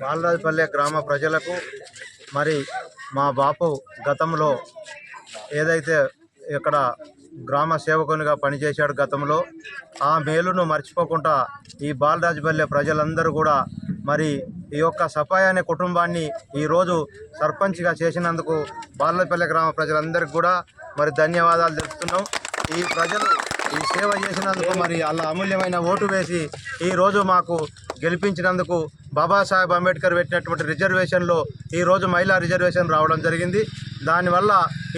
బాలరాజుపల్లె గ్రామ ప్రజలకు మరి మా బాపు గతంలో ఏదైతే ఇక్కడ గ్రామ సేవకునిగా పనిచేశాడు గతంలో ఆ మేలును మర్చిపోకుండా ఈ బాలరాజుపల్లె ప్రజలందరూ కూడా మరి ఈ యొక్క సఫాయి అనే కుటుంబాన్ని ఈరోజు సర్పంచ్గా చేసినందుకు బాలపల్లె గ్రామ ప్రజలందరికీ కూడా మరి ధన్యవాదాలు తెలుపుతున్నాం. ఈ ప్రజలు ఈ సేవ చేసినందుకు మరి అలా అమూల్యమైన ఓటు వేసి ఈరోజు మాకు గెలిపించినందుకు బాబాసాహెబ్ అంబేద్కర్ పెట్టినటువంటి రిజర్వేషన్లో ఈ రోజు మహిళా రిజర్వేషన్ రావడం జరిగింది. దానివల్ల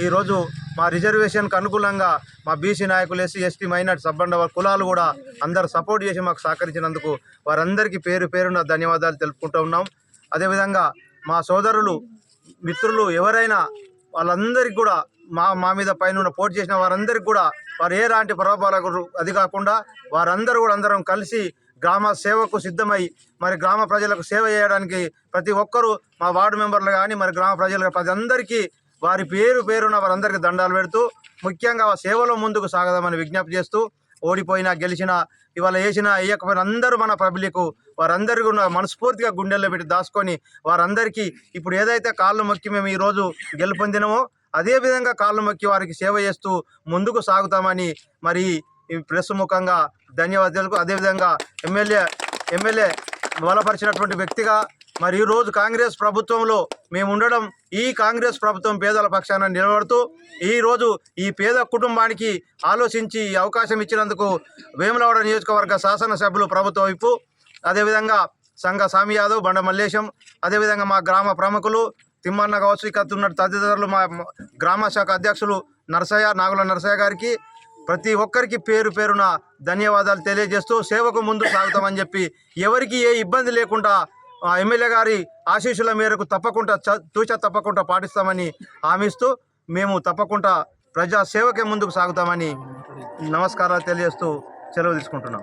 ఈరోజు మా రిజర్వేషన్కు అనుకూలంగా మా బీసీ నాయకులు ఎస్సీ ఎస్టీ మైనార్టీ సబ్బండ కులాలు కూడా అందరు సపోర్ట్ చేసి మాకు సహకరించినందుకు వారందరికీ పేరు పేరున ధన్యవాదాలు తెలుపుకుంటూ ఉన్నాం. అదేవిధంగా మా సోదరులు మిత్రులు ఎవరైనా వాళ్ళందరికీ కూడా మా మా మీద పైన పోటీ చేసిన వారందరికీ కూడా వారు ఏ లాంటి ప్రభావాలకు అది కాకుండా వారందరూ కూడా అందరం కలిసి గ్రామ సేవకు సిద్ధమై మరి గ్రామ ప్రజలకు సేవ చేయడానికి ప్రతి ఒక్కరూ మా వార్డు మెంబర్లు కానీ మరి గ్రామ ప్రజలు ప్రతి అందరికీ వారి పేరు పేరున వారందరికీ దండాలు పెడుతూ ముఖ్యంగా సేవలో ముందుకు సాగదామని విజ్ఞప్తి చేస్తూ ఓడిపోయినా గెలిచినా ఇవాళ వేసినా వేయకపోయినా అందరూ మన పబ్లిక్ వారందరికీ ఉన్న మనస్ఫూర్తిగా గుండెల్లో పెట్టి దాచుకొని వారందరికీ ఇప్పుడు ఏదైతే కాళ్ళు మొక్కి మేము ఈరోజు గెలుపొందినమో అదేవిధంగా కాళ్ళు మొక్కి వారికి సేవ చేస్తూ ముందుకు సాగుతామని మరి ఈ ప్రెస్ ముఖంగా ధన్యవాదాలు. అదేవిధంగా ఎమ్మెల్యే ఎమ్మెల్యే బలపరిచినటువంటి వ్యక్తిగా మరి ఈరోజు కాంగ్రెస్ ప్రభుత్వంలో మేము ఉండడం ఈ కాంగ్రెస్ ప్రభుత్వం పేదల పక్షాన నిలబడుతూ ఈ రోజు ఈ పేద కుటుంబానికి ఆలోచించి ఈ అవకాశం ఇచ్చినందుకు వేములవాడ నియోజకవర్గ శాసనసభ్యులు ప్రభుత్వ వైపు అదేవిధంగా సంఘ సామి యాదవ్ బండ మల్లేశం అదేవిధంగా మా గ్రామ ప్రముఖులు తిమ్మన్న కావచ్చు ఇక్కడ ఉన్న తదితరులు మా గ్రామ శాఖ అధ్యక్షులు నరసయ్య నాగుల నరసయ్య గారికి ప్రతి ఒక్కరికి పేరు పేరున ధన్యవాదాలు తెలియజేస్తూ సేవకు ముందు సాగుతామని చెప్పి ఎవరికి ఏ ఇబ్బంది లేకుండా ఎమ్మెల్యే గారి ఆశీస్సుల మేరకు తప్పకుండా చ- తూచ తప్పకుండా పాటిస్తామని హామీస్తూ మేము తప్పకుండా ప్రజా సేవకే ముందుకు సాగుతామని నమస్కారాలు తెలియజేస్తూ సెలవు తీసుకుంటున్నాం.